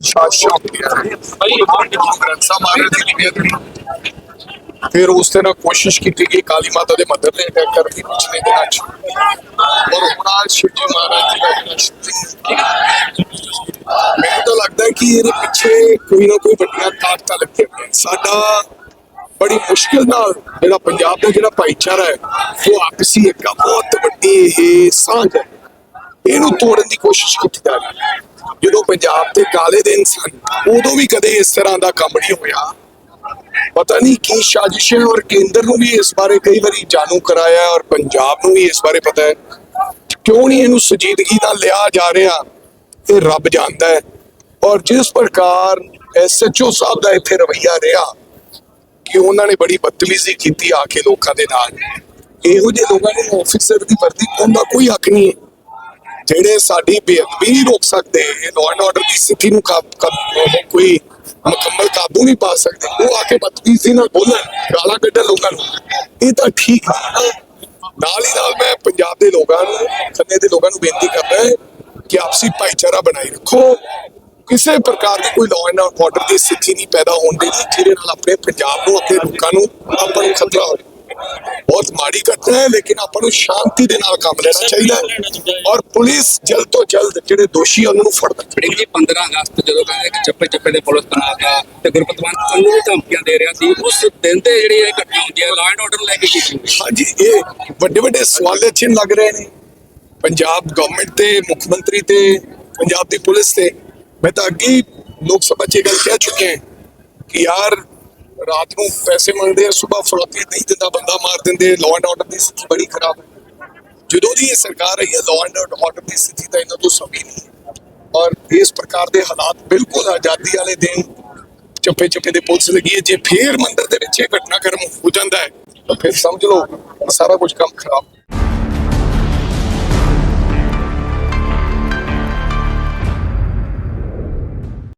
ਸ਼ਾਸਨ ਗ੍ਰੰਥਾ ਮਹਾਰਾਜ ਦੀ ਬੇਅਦਬੀ ਫਿਰ ਉਸ ਤੇ ਨਾਲ ਕੋਸ਼ਿਸ਼ ਕੀਤੀ ਗਈ ਕਾਲੀ ਮਾਤਾ ਦੇ ਮੰਦਿਰ ਤੇ ਅਟੈਕ ਕਰਨ ਦੀ ਪਿਛਲੇ ਦਿਨਾਂ ਚ ਔਰ ਹੁਣ ਅੱਜ ਸ਼ਿਵਜੀ ਮਹਾਰਾਜ ਜੀ ਦਾ ਜਿਹੜਾ ਮੈਨੂੰ ਤਾਂ ਲੱਗਦਾ ਕਿ ਇਹਦੇ ਪਿੱਛੇ ਕੋਈ ਨਾ ਕੋਈ ਵੱਡੀਆਂ ਤਾਕਤਾਂ ਲੱਗੀਆਂ ਹੋਈਆਂ ਸਾਡਾ ਬੜੀ ਮੁਸ਼ਕਿਲ ਨਾਲ ਜਿਹੜਾ ਪੰਜਾਬ ਦਾ ਜਿਹੜਾ ਭਾਈਚਾਰਾ ਹੈ, ਉਹ ਆਪਸੀ ਇੱਕ ਬਹੁਤ ਵੱਡੀ ਇਹ ਸਾਂਝ ਹੈ। ਇਹਨੂੰ ਤੋੜਨ ਦੀ ਕੋਸ਼ਿਸ਼ ਕੀਤੀ ਜਾ ਰਹੀ ਹੈ। ਜਦੋਂ ਪੰਜਾਬ ਤੇ ਕਾਲੇ ਦਿਨ ਸਨ, ਉਦੋਂ ਵੀ ਕਦੇ ਇਸ ਤਰ੍ਹਾਂ ਦਾ ਕੰਮ ਨਹੀਂ ਹੋਇਆ। ਪਤਾ ਨਹੀਂ ਕੀ ਸਾਜ਼ਿਸ਼ ਹੈ ਔਰ ਕੇਂਦਰ ਨੂੰ ਵੀ ਇਸ ਬਾਰੇ ਕਈ ਵਾਰੀ ਜਾਣੂ ਕਰਾਇਆ ਔਰ ਪੰਜਾਬ ਨੂੰ ਵੀ ਇਸ ਬਾਰੇ ਪਤਾ ਹੈ। ਕਿਉਂ ਨਹੀਂ ਇਹਨੂੰ ਸੰਜੀਦਗੀ ਨਾਲ ਲਿਆ ਜਾ ਰਿਹਾ? ਇਹ ਰੱਬ ਜਾਣਦਾ ਹੈ। ਔਰ ਜਿਸ ਪ੍ਰਕਾਰ ਐਸਐਚਓ ਸਾਹਿਬ ਦਾ ਇੱਥੇ ਰਵਈਆ ਰਿਹਾ, ਕਿ ਉਹਨਾਂ ਨੇ ਬੜੀ ਬਦਤਮੀਜ਼ੀ ਕੀਤੀ ਆ ਕੇ ਲੋਕਾਂ ਦੇ ਨਾਲ। ਇਹੋ ਜਿਹੇ ਲੋਕਾਂ ਨੂੰ ਆਫੀਸਰ ਦੀ ਵਰਦੀ ਪਾਉਣ ਦਾ ਕੋਈ ਹੱਕ ਨਹੀਂ ਹੈ। ਜਿਹੜੇ ਸਾਡੀ ਬੇਅਦਬੀ ਨਹੀਂ ਰੋਕ ਸਕਦੇ ਲਾਅ ਐਂਡ ਆਰਡਰ ਦੀ ਸਥਿਤੀ ਨੂੰ ਕੋਈ ਮੁਕੰਮਲ ਕਾਬੂ ਨਹੀਂ ਪਾ ਸਕਦੇ। ਉਹ ਆ ਕੇ ਬਦਤਮੀਜ਼ੀ ਨਾਲ ਬੋਲਣ, ਗਾਲਾਂ ਕੱਢਣ ਲੋਕਾਂ ਨੂੰ। ਇਹ ਤਾਂ ਠੀਕ ਹੈ ਨਾਲ ਹੀ ਨਾਲ ਮੈਂ ਪੰਜਾਬ ਦੇ ਲੋਕਾਂ ਨੂੰ, ਖੰਨੇ ਦੇ ਲੋਕਾਂ ਨੂੰ ਬੇਨਤੀ ਕਰਦਾ ਹੈ ਕਿ ਆਪਸੀ ਭਾਈਚਾਰਾ ਬਣਾਈ ਰੱਖੋ। ਕਿਸੇ ਪ੍ਰਕਾਰ ਦੀ ਕੋਈ ਲਾਅ ਐਂਡ ਆਰਡਰ ਦੀ ਸਥਿਤੀ ਨਹੀਂ ਪੈਦਾ ਹੋਣ ਦੇਣੀ, ਜਿਹਦੇ ਨਾਲ ਆਪਣੇ ਪੰਜਾਬ ਨੂੰ, ਆਪਣੇ ਲੋਕਾਂ ਨੂੰ ਆਪਾਂ ਨੂੰ ਖਤਰਾ ਹੋਵੇ। ਬਹੁਤ ਮਾੜੀ ਘਟਨਾ ਹੈ ਲੇਕਿਨ ਆਪਾਂ ਨੂੰ ਸ਼ਾਂਤੀ ਦੇ ਨਾਲ ਕੰਮ ਲੈਣਾ ਚਾਹੀਦਾ ਹੈ। ਔਰ ਪੁਲਿਸ ਜਲਦ ਤੋਂ ਜਲਦ ਜਿਹੜੇ ਦੋਸ਼ੀ ਉਹਨਾਂ ਨੂੰ ਫੜਨਾ ਜਿਹੜੀ ਜੀ 15 ਅਗਸਤ ਜਦੋਂ ਕਹਿੰਦੇ ਕਿ ਚੱਪੇ ਚੱਪੇ ਦੇ ਪੁਲਿਸ ਬਣਾ ਗਿਆ ਤੇ ਗੁਰਪਤਵੰਤ ਸਿੰਘ ਨੂੰ ਧਮਕੀਆਂ ਦੇ ਰਿਹਾ ਸੀ ਉਸ ਦਿਨ ਤੇ ਜਿਹੜੀ ਇਹ ਘਟਨਾ ਹੁੰਦੀ ਹੈ ਲਾਅ ਐਂਡ ਆਰਡਰ ਲੈ ਕੇ ਕੀਤੀ ਹਾਂਜੀ ਇਹ ਵੱਡੇ ਵੱਡੇ ਸਵਾਲੇ ਚਿੰਨ੍ਹ ਲੱਗ ਰਹੇ ਨੇ। ਪੰਜਾਬ ਗਵਰਨਮੈਂਟ ਤੇ ਮੁੱਖ ਮੰਤਰੀ ਤੇ ਪੰਜਾਬ ਦੀ ਪੁਲਿਸ ਤੇ। ਮੈਂ ਤਾਂ ਅੱਗੇ ਲੋਕ ਸਭਾ 'ਚ ਗੱਲ ਕਹਿ ਚੁੱਕੇ ਹਾਂ ਕਿ ਯਾਰ ਰਾਤ ਨੂੰ ਪੈਸੇ ਮੰਗਦੇ ਆ ਸਵੇਰ ਫਰੋਤੀ ਨਹੀਂ ਦਿੰਦਾ ਬੰਦਾ, ਮਾਰ ਦਿੰਦੇ ਲਾਅ ਐਂਡ ਆਰਡਰ ਦੀ ਸਥਿਤੀ ਬੜੀ ਖਰਾਬ ਹੈ। ਜਦੋਂ ਦੀ ਇਹ ਸਰਕਾਰ ਆਈ ਹੈ ਲਾਅ ਐਂਡ ਆਰਡਰ ਦੀ ਸਥਿਤੀ ਤਾਂ ਇਹਨਾਂ ਤੋਂ ਸਭੀ ਨਹੀਂ ਔਰ ਇਸ ਪ੍ਰਕਾਰ ਦੇ ਹਾਲਾਤ ਬਿਲਕੁਲ ਆਜ਼ਾਦੀ ਵਾਲੇ ਦਿਨ ਚੱਪੇ ਚੱਪੇ ਦੇ ਪੁਲਿਸ ਲੱਗੀ ਹੈ। ਜੇ ਫੇਰ ਮੰਦਰ ਦੇ ਵਿੱਚ ਇਹ ਘਟਨਾਕ੍ਰਮ ਹੋ ਜਾਂਦਾ ਹੈ, ਤਾਂ ਫਿਰ ਸਮਝ ਲਓ, ਸਾਰਾ ਕੁਝ ਕੰਮ ਖਰਾਬ